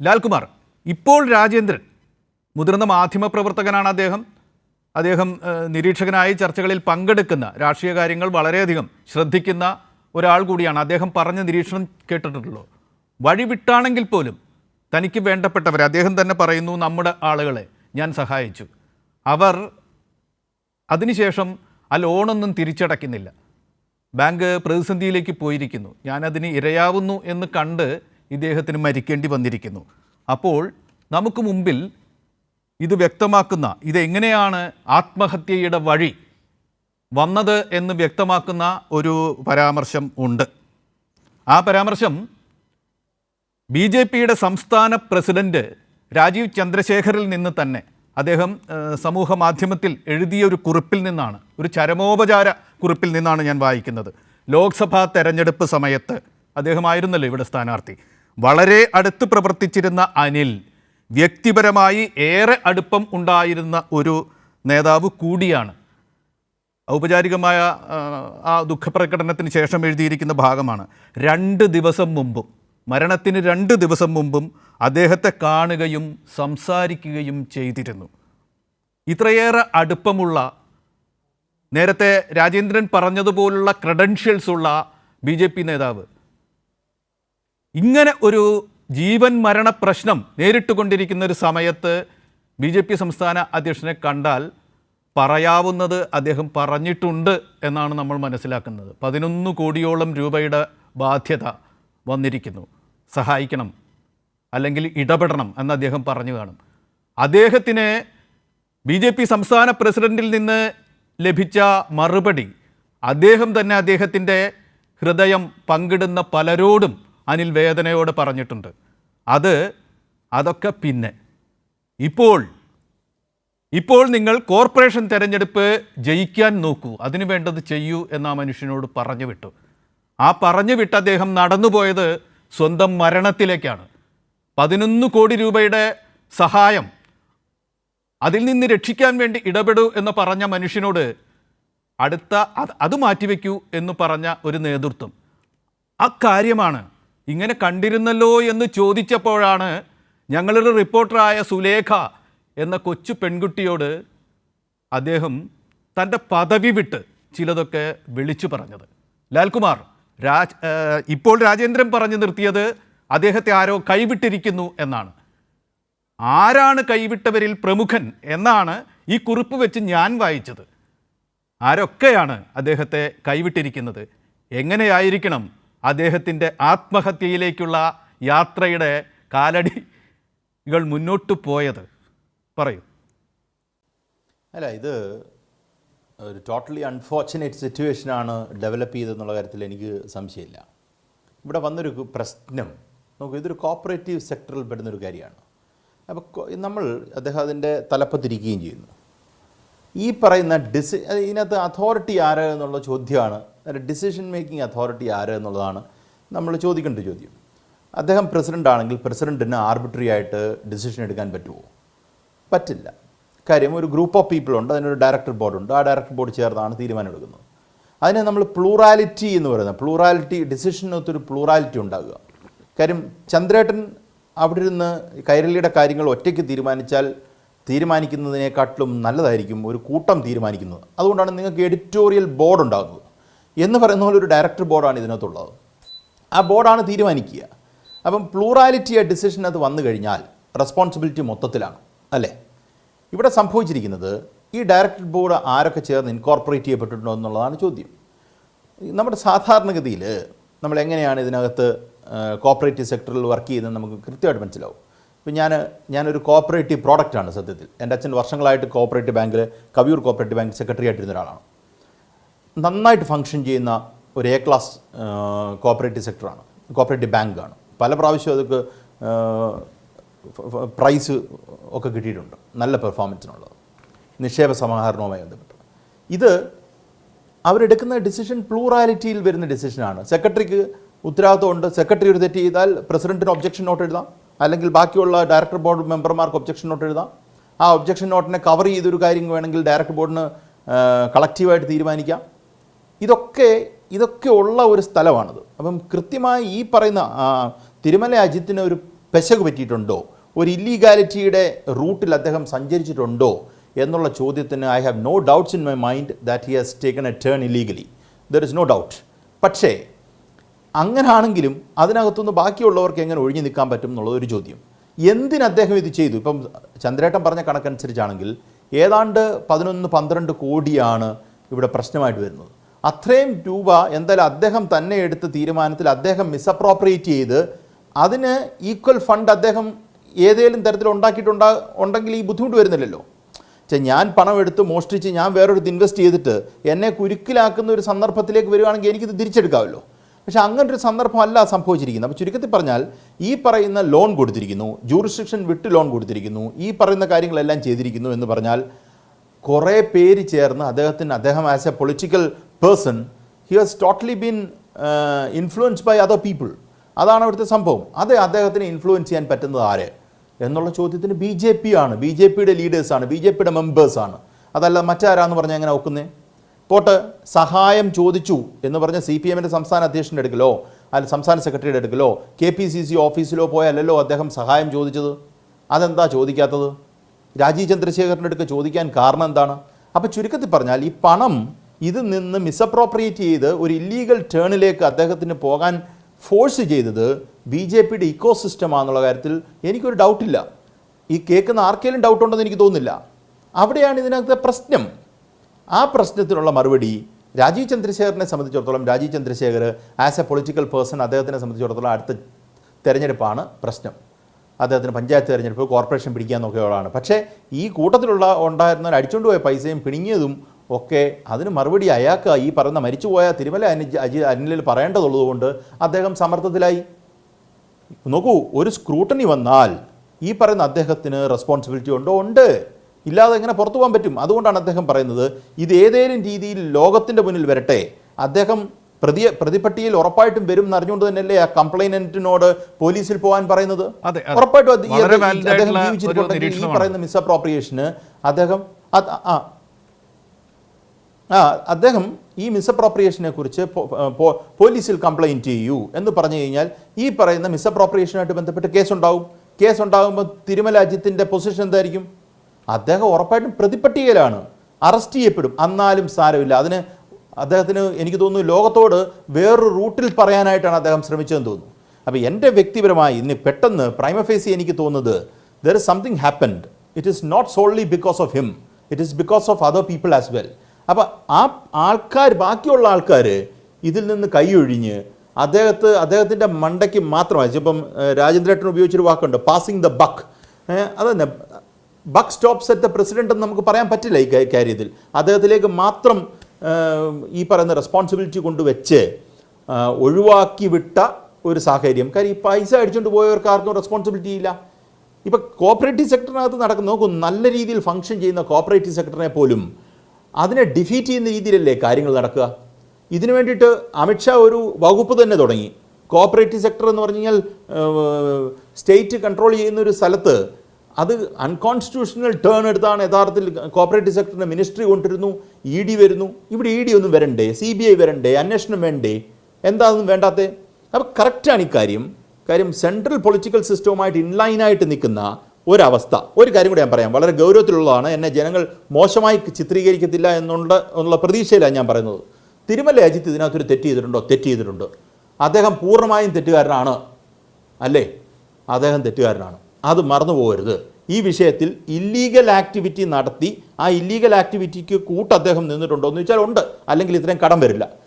ലാൽകുമാർ ഇപ്പോൾ രാജേന്ദ്രൻ മുതിർന്ന മാധ്യമപ്രവർത്തകനാണ് അദ്ദേഹം. അദ്ദേഹം ഏഹ്, നിരീക്ഷകനായി ചർച്ചകളിൽ പങ്കെടുക്കുന്ന രാഷ്ട്രീയ കാര്യങ്ങൾ വളരെയധികം ശ്രദ്ധിക്കുന്ന ഒരാൾ കൂടിയാണ്. അദ്ദേഹം പറഞ്ഞ നിരീക്ഷണം കേട്ടിട്ടുള്ളൂ വഴിവിട്ടാണെങ്കിൽ പോലും തനിക്ക് വേണ്ടപ്പെട്ടവരെ അദ്ദേഹം തന്നെ പറയുന്നു നമ്മുടെ ആളുകളെ ഞാൻ സഹായിച്ചു. അവർ അതിനുശേഷം ആ ലോണൊന്നും തിരിച്ചടയ്ക്കുന്നില്ല. ബാങ്ക് പ്രതിസന്ധിയിലേക്ക് പോയിരിക്കുന്നു. ഞാനതിന് ഇരയാവുന്നു എന്ന് കണ്ട് ഇദ്ദേഹത്തിന് മരിക്കേണ്ടി വന്നിരിക്കുന്നു. അപ്പോൾ നമുക്ക് മുമ്പിൽ ഇത് വ്യക്തമാക്കുന്ന ഇതെങ്ങനെയാണ് ആത്മഹത്യയുടെ വഴി വന്നത് എന്ന് വ്യക്തമാക്കുന്ന ഒരു പരാമർശം ഉണ്ട്. ആ പരാമർശം ബി ജെ പിയുടെ സംസ്ഥാന പ്രസിഡന്റ് രാജീവ് ചന്ദ്രശേഖറിൽ നിന്ന് തന്നെ അദ്ദേഹം സമൂഹ മാധ്യമത്തിൽ എഴുതിയ ഒരു കുറിപ്പിൽ നിന്നാണ് ഒരു ചരമോപചാര കുറിപ്പിൽ നിന്നാണ് ഞാൻ വായിക്കുന്നത്. ലോക്സഭാ തെരഞ്ഞെടുപ്പ് സമയത്ത് അദ്ദേഹമായിരുന്നല്ലോ ഇവിടെ സ്ഥാനാർത്ഥി. വളരെ അടുത്ത് പ്രവർത്തിച്ചിരുന്ന അനിൽ വ്യക്തിപരമായി ഏറെ അടുപ്പം ഉണ്ടായിരുന്ന ഒരു നേതാവ് കൂടിയാണ്. ഔപചാരികമായ ആ, ദുഃഖപ്രകടനത്തിന് ശേഷം എഴുതിയിരിക്കുന്ന ഭാഗമാണ്. രണ്ട് ദിവസം മുമ്പും മരണത്തിന് രണ്ട് ദിവസം മുമ്പും അദ്ദേഹത്തെ കാണുകയും സംസാരിക്കുകയും ചെയ്തിരുന്നു. ഇത്രയേറെ അടുപ്പമുള്ള നേരത്തെ രാജേന്ദ്രൻ പറഞ്ഞതുപോലുള്ള ക്രെഡൻഷ്യൽസ് ഉള്ള പി നേതാവ് ഇങ്ങനെ ഒരു ജീവൻ മരണ പ്രശ്നം നേരിട്ട് കൊണ്ടിരിക്കുന്ന ഒരു സമയത്ത് ബി ജെ പി സംസ്ഥാന അധ്യക്ഷനെ കണ്ടാൽ പറയാവുന്നത് അദ്ദേഹം പറഞ്ഞിട്ടുണ്ട് എന്നാണ് നമ്മൾ മനസ്സിലാക്കുന്നത്. പതിനൊന്ന് കോടിയോളം രൂപയുടെ ബാധ്യത വന്നിരിക്കുന്നു. സഹായിക്കണം അല്ലെങ്കിൽ ഇടപെടണം എന്ന് അദ്ദേഹം പറഞ്ഞു കാണും. അദ്ദേഹത്തിന് ബി ജെ പി സംസ്ഥാന പ്രസിഡന്റിൽ നിന്ന് ലഭിച്ച മറുപടി അദ്ദേഹം തന്നെ അദ്ദേഹത്തിന്റെ ഹൃദയം പങ്കിടുന്ന പലരോടും അനിൽ വേദനയോട് പറഞ്ഞിട്ടുണ്ട്. അത് അതൊക്കെ പിന്നെ. ഇപ്പോൾ ഇപ്പോൾ നിങ്ങൾ കോർപ്പറേഷൻ തിരഞ്ഞെടുപ്പ് ജയിക്കാൻ നോക്കൂ. അതിനു വേണ്ടത് ചെയ്യൂ എന്ന് ആ മനുഷ്യനോട് പറഞ്ഞു വിട്ടു. ആ പറഞ്ഞു വിട്ട് അദ്ദേഹം നടന്നുപോയത് സ്വന്തം മരണത്തിലേക്കാണ്. പതിനൊന്ന് കോടി രൂപയുടെ സഹായം അതിൽ നിന്ന് രക്ഷിക്കാൻ വേണ്ടി ഇടപെടൂ എന്ന് പറഞ്ഞ മനുഷ്യനോട് അടുത്ത അത് മാറ്റിവെക്കൂ എന്ന് പറഞ്ഞ ഒരു നേതൃത്വം. അക്കാര്യമാണ് കാര്യമാണ് ഇങ്ങനെ കണ്ടിരുന്നല്ലോ എന്ന് ചോദിച്ചപ്പോഴാണ് ഞങ്ങളുടെ റിപ്പോർട്ടറായ സുലേഖ എന്ന കൊച്ചു പെൺകുട്ടിയോട് അദ്ദേഹം തന്റെ പദവി വിട്ട് ചിലതൊക്കെ വിളിച്ചു പറഞ്ഞത്. ലാൽകുമാർ രാജ് ഇപ്പോൾ രാജേന്ദ്രൻ പറഞ്ഞു നിർത്തിയത് അദ്ദേഹത്തെ ആരോ കൈവിട്ടിരിക്കുന്നു എന്നാണ്. ആരാണ് കൈവിട്ടവരിൽ പ്രമുഖൻ എന്നാണ് ഈ കുറിപ്പ് വെച്ച് ഞാൻ വായിച്ചത്. ആരൊക്കെയാണ് അദ്ദേഹത്തെ കൈവിട്ടിരിക്കുന്നത്? എങ്ങനെയായിരിക്കണം അദ്ദേഹത്തിന്റെ ആത്മഹത്യയിലേക്കുള്ള യാത്രയുടെ കാലടികൾ മുന്നോട്ട് പോയത്. പറയൂ. അല്ല ഇത് ഒരു ടോട്ടലി അൺഫോർച്ചുനേറ്റ് സിറ്റുവേഷനാണ് ഡെവലപ്പ് ചെയ്തെന്നുള്ള കാര്യത്തിൽ എനിക്ക് സംശയമില്ല. ഇവിടെ വന്നൊരു പ്രശ്നം. നമുക്ക് ഇതൊരു കോപ്പറേറ്റീവ് സെക്ടറിൽ പെടുന്നൊരു കാര്യമാണ്. അപ്പോൾ നമ്മൾ അദ്ദേഹം അതിന്റെ തലപ്പത്തിരിക്കുകയും ചെയ്യുന്നു. ഈ പറയുന്ന ഡിസി ഇതിനകത്ത് അതോറിറ്റി ആരാ എന്നുള്ള ചോദ്യമാണ് ഡിസിഷൻ മേക്കിംഗ് അതോറിറ്റി ആര് എന്നുള്ളതാണ് നമ്മൾ ചോദിക്കേണ്ട ചോദ്യം. അദ്ദേഹം പ്രസിഡന്റ് ആണെങ്കിൽ പ്രസിഡന്റിന് ആർബിട്രറി ആയിട്ട് ഡിസിഷൻ എടുക്കാൻ പറ്റുമോ? പറ്റില്ല. കാര്യം ഒരു ഗ്രൂപ്പ് ഓഫ് പീപ്പിൾ ഉണ്ട് അതിനൊരു ഡയറക്ടർ ബോർഡ് ഉണ്ട്. ആ ഡയറക്ടർ ബോർഡ് ചേർന്നാണ് തീരുമാനം എടുക്കുന്നത്. അതിനെ നമ്മൾ പ്ലൂറാലിറ്റി എന്ന് പറയുന്നത്. പ്ലൂറാലിറ്റി ഡിസിഷനകത്തൊരു പ്ലൂറാലിറ്റി ഉണ്ടാകുക. കാര്യം ചന്ദ്രേട്ടൻ അവിടെ ഇരുന്ന് കൈരളിയുടെ കാര്യങ്ങൾ ഒറ്റയ്ക്ക് തീരുമാനിച്ചാൽ തീരുമാനിക്കുന്നതിനെക്കാട്ടിലും നല്ലതായിരിക്കും ഒരു കൂട്ടം തീരുമാനിക്കുന്നത്. അതുകൊണ്ടാണ് നിങ്ങൾക്ക് എഡിറ്റോറിയൽ ബോർഡ് ഉണ്ടാകുന്നത്. എന്ന് പറയുന്ന പോലെ ഒരു ഡയറക്ടർ ബോർഡാണ് ഇതിനകത്തുള്ളത്. ആ ബോർഡാണ് തീരുമാനിക്കുക. അപ്പം പ്ലൂറാലിറ്റി ആ ഡിസിഷൻ അത് വന്നു കഴിഞ്ഞാൽ റെസ്പോൺസിബിലിറ്റി മൊത്തത്തിലാണ് അല്ലേ? ഇവിടെ സംഭവിച്ചിരിക്കുന്നത് ഈ ഡയറക്ടർ ബോർഡ് ആരൊക്കെ ചേർന്ന് ഇൻകോർപ്പറേറ്റ് ചെയ്യപ്പെട്ടിട്ടുണ്ടോ എന്നുള്ളതാണ് ചോദ്യം. നമ്മുടെ സാധാരണഗതിയിൽ നമ്മൾ എങ്ങനെയാണ് ഇതിനകത്ത് കോപ്പറേറ്റീവ് സെക്ടറിൽ വർക്ക് ചെയ്യുന്നത് നമുക്ക് കൃത്യമായിട്ട് മനസ്സിലാവും. ഇപ്പം ഞാൻ ഞാനൊരു കോപ്പറേറ്റീവ് പ്രോഡക്റ്റാണ് സത്യത്തിൽ. എന്റെ അച്ഛൻ വർഷങ്ങളായിട്ട് കോപ്പറേറ്റീവ് ബാങ്കിൽ കവിയൂർ കോപ്പറേറ്റീവ് ബാങ്ക് സെക്രട്ടറി ആയിട്ടിരുന്ന ഒരാളാണ്. നന്നായിട്ട് ഫങ്ഷൻ ചെയ്യുന്ന ഒരു എ ക്ലാസ് കോപ്പറേറ്റീവ് സെക്ടറാണ് കോപ്പറേറ്റീവ് ബാങ്കാണ് പല പ്രാവശ്യം അതൊക്കെ പ്രൈസ് ഒക്കെ കിട്ടിയിട്ടുണ്ട്. നല്ല പെർഫോമൻസിനുള്ളത് നിക്ഷേപ സമാഹരണവുമായി ബന്ധപ്പെട്ട്. ഇത് അവരെടുക്കുന്ന ഡിസിഷൻ പ്ലൂറാലിറ്റിയിൽ വരുന്ന ഡിസിഷനാണ് സെക്രട്ടറിക്ക് ഉത്തരവാദിത്വമുണ്ട്. സെക്രട്ടറി ഒരു തെറ്റ് ചെയ്താൽ പ്രസിഡന്റിന് ഒബ്ജക്ഷൻ നോട്ട് എഴുതാം. അല്ലെങ്കിൽ ബാക്കിയുള്ള ഡയറക്ടർ ബോർഡ് മെമ്പർമാർക്ക് ഒബ്ജക്ഷൻ നോട്ട് എഴുതാം. ആ ഒബ്ജക്ഷൻ നോട്ടിനെ കവർ ചെയ്തൊരു കാര്യം വേണമെങ്കിൽ ഡയറക്ടർ ബോർഡിന് കളക്റ്റീവായിട്ട് തീരുമാനിക്കാം. ഇതൊക്കെ ഇതൊക്കെ ഉള്ള ഒരു സ്ഥലമാണിത്. അപ്പം കൃത്യമായി ഈ പറയുന്ന തിരുമല അജിത്തിന് ഒരു പെശക് പറ്റിയിട്ടുണ്ടോ? ഒരു ഇല്ലീഗാലിറ്റിയുടെ റൂട്ടിൽ അദ്ദേഹം സഞ്ചരിച്ചിട്ടുണ്ടോ? എന്നുള്ള ചോദ്യത്തിന് I have no doubts in my mind that he has taken a turn illegally there is no doubt പക്ഷേ അങ്ങനാണെങ്കിലും അതിനകത്തുനിന്ന് ബാക്കിയുള്ളവർക്ക് എങ്ങനെ ഒഴിഞ്ഞു നിൽക്കാൻ പറ്റും എന്നുള്ളത് ഒരു ചോദ്യം. എന്തിന് അദ്ദേഹം ഇത് ചെയ്തു? ഇപ്പം ചന്ദ്രേട്ടൻ പറഞ്ഞ കണക്കനുസരിച്ചാണെങ്കിൽ ഏതാണ്ട് പതിനൊന്ന് പന്ത്രണ്ട് കോടിയാണ് ഇവിടെ പ്രശ്നമായിട്ട് വരുന്നത്. അത്രയും രൂപ എന്തായാലും അദ്ദേഹം തന്നെ എടുത്ത തീരുമാനത്തിൽ അദ്ദേഹം മിസ്അപ്രോപ്രിയേറ്റ് ചെയ്ത് അതിന് ഈക്വൽ ഫണ്ട് അദ്ദേഹം ഏതെങ്കിലും തരത്തിൽ ഉണ്ടാക്കിയിട്ടുണ്ടാ ഉണ്ടെങ്കിൽ ഈ ബുദ്ധിമുട്ട് വരുന്നില്ലല്ലോ. പക്ഷേ ഞാൻ പണം എടുത്ത് മോഷ്ടിച്ച് ഞാൻ വേറൊരു ഇൻവെസ്റ്റ് ചെയ്തിട്ട് എന്നെ കുരുക്കിലാക്കുന്ന ഒരു സന്ദർഭത്തിലേക്ക് വരികയാണെങ്കിൽ എനിക്കിത് തിരിച്ചെടുക്കാമല്ലോ. പക്ഷേ അങ്ങനൊരു സന്ദർഭമല്ല സംഭവിച്ചിരിക്കുന്നത്. അപ്പോൾ ചുരുക്കത്തിൽ പറഞ്ഞാൽ ഈ പറയുന്ന ലോൺ കൊടുത്തിരിക്കുന്നു ജൂറിസ്ട്രിക്ഷൻ വിട്ട് ലോൺ കൊടുത്തിരിക്കുന്നു ഈ പറയുന്ന കാര്യങ്ങളെല്ലാം ചെയ്തിരിക്കുന്നു എന്ന് പറഞ്ഞാൽ കുറേ പേര് ചേർന്ന് അദ്ദേഹത്തിന് അദ്ദേഹം as a political person he has totally been influenced by other people അതാണ് അവിടുത്തെ സംഭവം. അത് അദ്ദേഹത്തിന് ഇൻഫ്ലുവൻസ് ചെയ്യാൻ പറ്റുന്നത് ആര്? എന്നുള്ള ചോദ്യത്തിന് ബി ജെ പി ആണ്. ബി ജെ പിയുടെ ലീഡേഴ്സാണ് ബി ജെ പിയുടെ മെമ്പേഴ്സാണ് അതല്ല മറ്റാരാന്ന് പറഞ്ഞാൽ എങ്ങനെ ഒക്കുന്നേ? കോട്ട് സഹായം ചോദിച്ചു എന്ന് പറഞ്ഞ സി പി എമ്മിന്റെ സംസ്ഥാന അധ്യക്ഷന്റെ അടുക്കലോ അല്ല സംസ്ഥാന സെക്രട്ടറിയുടെ അടുക്കലോ കെ പി സി സി ഓഫീസിലോ പോയാലല്ലോ അദ്ദേഹം സഹായം ചോദിച്ചത്? അതെന്താ ചോദിക്കാത്തത്? രാജീവ് ചന്ദ്രശേഖരന്റെ അടുക്ക് ചോദിക്കാൻ കാരണം എന്താണ്? അപ്പോൾ ചുരുക്കത്തിൽ പറഞ്ഞാൽ ഈ പണം ഇത് നിന്ന് മിസ്അപ്രോപ്രിയേറ്റ് ചെയ്ത് ഒരു ഇല്ലീഗൽ ടേണിലേക്ക് അദ്ദേഹത്തിന് പോകാൻ ഫോഴ്സ് ചെയ്തത് ബി ജെ പിയുടെ ഇക്കോ സിസ്റ്റമാണെന്നുള്ള കാര്യത്തിൽ എനിക്കൊരു ഡൗട്ടില്ല ഈ കേൾക്കുന്ന ആർക്കെങ്കിലും ഡൗട്ട് ഉണ്ടെന്ന് എനിക്ക് തോന്നുന്നില്ല. അവിടെയാണ് ഇതിനകത്തെ പ്രശ്നം. ആ പ്രശ്നത്തിനുള്ള മറുപടി രാജീവ് ചന്ദ്രശേഖരനെ സംബന്ധിച്ചിടത്തോളം Rajeev Chandrasekhar as a political person അദ്ദേഹത്തിനെ സംബന്ധിച്ചിടത്തോളം അടുത്ത തെരഞ്ഞെടുപ്പാണ് പ്രശ്നം. അദ്ദേഹത്തിന് പഞ്ചായത്ത് തെരഞ്ഞെടുപ്പ് കോർപ്പറേഷൻ പിടിക്കാൻ നോക്കിയവളാണ്. പക്ഷേ ഈ കൂട്ടത്തിലുള്ള ഉണ്ടായിരുന്ന അടിച്ചുകൊണ്ട് പോയ പൈസയും പിണുങ്ങിയതും ഒക്കെ അതിന് മറുപടി അയാൾക്ക് ഈ പറയുന്ന മരിച്ചുപോയ തിരുമല അനുജ് അജി അനിലിൽ പറയേണ്ടതുള്ളതുകൊണ്ട് അദ്ദേഹം സമ്മർദ്ദത്തിലായി നോക്കൂ ഒരു സ്ക്രൂട്ടണി വന്നാൽ ഈ പറയുന്ന അദ്ദേഹത്തിന് റെസ്പോൺസിബിലിറ്റി ഉണ്ടോ? ഉണ്ട്. ഇല്ലാതെ എങ്ങനെ പുറത്തു പോകാൻ പറ്റും? അതുകൊണ്ടാണ് അദ്ദേഹം പറയുന്നത് ഇത് ഏതേലും രീതിയിൽ ലോകത്തിന്റെ മുന്നിൽ വരട്ടെ. അദ്ദേഹം പ്രതി പ്രതിപട്ടിയിൽ ഉറപ്പായിട്ടും വരും എന്നറിഞ്ഞുകൊണ്ട് തന്നെയല്ലേ ആ കംപ്ലൈനന്റിനോട് പോലീസിൽ പോകാൻ പറയുന്നത്. ഉറപ്പായിട്ടും അദ്ദേഹം ജീവിച്ചിരിപ്പുണ്ടെങ്കിൽ ഈ പറയുന്ന പറയുന്ന മിസ്അപ്രോപ്രിയേഷന് അദ്ദേഹം ആ. ആ അദ്ദേഹം ഈ മിസ്അപ്രോപ്രിയേഷനെ കുറിച്ച് പോലീസിൽ കംപ്ലൈന്റ് ചെയ്യൂ എന്ന് പറഞ്ഞു കഴിഞ്ഞാൽ ഈ പറയുന്ന മിസ്അപ്രോപ്രിയേഷനായിട്ട് ബന്ധപ്പെട്ട് കേസുണ്ടാവും. കേസ് ഉണ്ടാകുമ്പോൾ തിരുമല അജിത്തിന്റെ പൊസിഷൻ എന്തായിരിക്കും? അദ്ദേഹം ഉറപ്പായിട്ടും പ്രതിപട്ടികയിലാണ്. അറസ്റ്റ് ചെയ്യപ്പെടും. എന്നാലും സാരമില്ല. അതിന് അദ്ദേഹത്തിന് എനിക്ക് തോന്നുന്നു ലോകത്തോട് വേറൊരു റൂട്ടിൽ പറയാനായിട്ടാണ് അദ്ദേഹം ശ്രമിച്ചതെന്ന് തോന്നുന്നു. അപ്പോൾ എന്റെ വ്യക്തിപരമായി ഇന്ന് പെട്ടെന്ന് പ്രൈമഫേസി എനിക്ക് തോന്നുന്നത് there is something happened it is not solely because of him it is because of other people as well അപ്പോൾ ആ ആൾക്കാർ ബാക്കിയുള്ള ആൾക്കാർ ഇതിൽ നിന്ന് കൈയൊഴിഞ്ഞ് അദ്ദേഹത്ത് അദ്ദേഹത്തിന്റെ മണ്ടയ്ക്ക് മാത്രമായി ഇപ്പം രാജേന്ദ്രേട്ടൻ ഉപയോഗിച്ചൊരു വാക്കുണ്ട് പാസിങ് ദ ബക്ക് അതന്നെ buck stops at the president എന്ന് നമുക്ക് പറയാൻ പറ്റില്ല ഈ കാര്യത്തിൽ. അദ്ദേഹത്തിലേക്ക് മാത്രം ഈ പറയുന്ന റെസ്പോൺസിബിലിറ്റി കൊണ്ടുവച്ച് ഒഴിവാക്കി വിട്ട ഒരു സാഹചര്യം. കാര്യം ഈ പൈസ അടിച്ചുകൊണ്ട് പോയവർക്ക് ആർക്കും റെസ്പോൺസിബിലിറ്റി ഇല്ല. ഇപ്പം കോപ്പറേറ്റീവ് സെക്ടറിനകത്ത് നടക്കുന്ന നോക്കും നല്ല രീതിയിൽ ഫങ്ഷൻ ചെയ്യുന്ന കോപ്പറേറ്റീവ് സെക്ടറിനെ പോലും അതിനെ ഡിഫീറ്റ് ചെയ്യുന്ന രീതിയിലല്ലേ കാര്യങ്ങൾ നടക്കുക? ഇതിനു വേണ്ടിയിട്ട് അമിത്ഷാ ഒരു വകുപ്പ് തന്നെ തുടങ്ങി. കോപ്പറേറ്റീവ് സെക്ടർ എന്ന് പറഞ്ഞു കഴിഞ്ഞാൽ സ്റ്റേറ്റ് കൺട്രോൾ ചെയ്യുന്ന ഒരു സ്ഥലത്ത് അത് അൺകോൺസ്റ്റിറ്റ്യൂഷണൽ ടേൺ എടുത്താണ് യഥാർത്ഥത്തിൽ കോപ്പറേറ്റീവ് സെക്ടറിന്റെ മിനിസ്ട്രി കൊണ്ടിരുന്നു. ഇ ഡി വരുന്നു. ഇവിടെ ഇ ഡി ഒന്നും വരണ്ടേ? സി ബി ഐ വരണ്ടേ? അന്വേഷണം വേണ്ടേ? എന്താണെന്നും വേണ്ടാത്തേ? അപ്പോൾ കറക്റ്റാണ് ഇക്കാര്യം കാര്യം. സെൻട്രൽ പൊളിറ്റിക്കൽ സിസ്റ്റവുമായിട്ട് ഇൻലൈനായിട്ട് നിൽക്കുന്ന ഒരവസ്ഥ. ഒരു കാര്യം കൂടി ഞാൻ പറയാം. വളരെ ഗൗരവത്തിലുള്ളതാണ്. എന്നെ ജനങ്ങൾ മോശമായി ചിത്രീകരിക്കത്തില്ല എന്നുണ്ട് എന്നുള്ള പ്രതീക്ഷയിലാണ് ഞാൻ പറയുന്നത്. തിരുമല അജിത്ത് ഇതിനകത്തൊരു തെറ്റ് ചെയ്തിട്ടുണ്ടോ? തെറ്റ് ചെയ്തിട്ടുണ്ട്. അദ്ദേഹം പൂർണമായും തെറ്റുകാരനാണ്. അല്ലേ? അദ്ദേഹം തെറ്റുകാരനാണ്. അത് മറന്നു പോകരുത്. ഈ വിഷയത്തിൽ ഇല്ലീഗൽ ആക്ടിവിറ്റി നടത്തി ആ ഇല്ലീഗൽ ആക്ടിവിറ്റിക്ക് കൂട്ട് അദ്ദേഹം നിന്നിട്ടുണ്ടോ എന്ന് ചോദിച്ചാൽ ഉണ്ട്. അല്ലെങ്കിൽ ഇത്രയും കടം വരില്ല.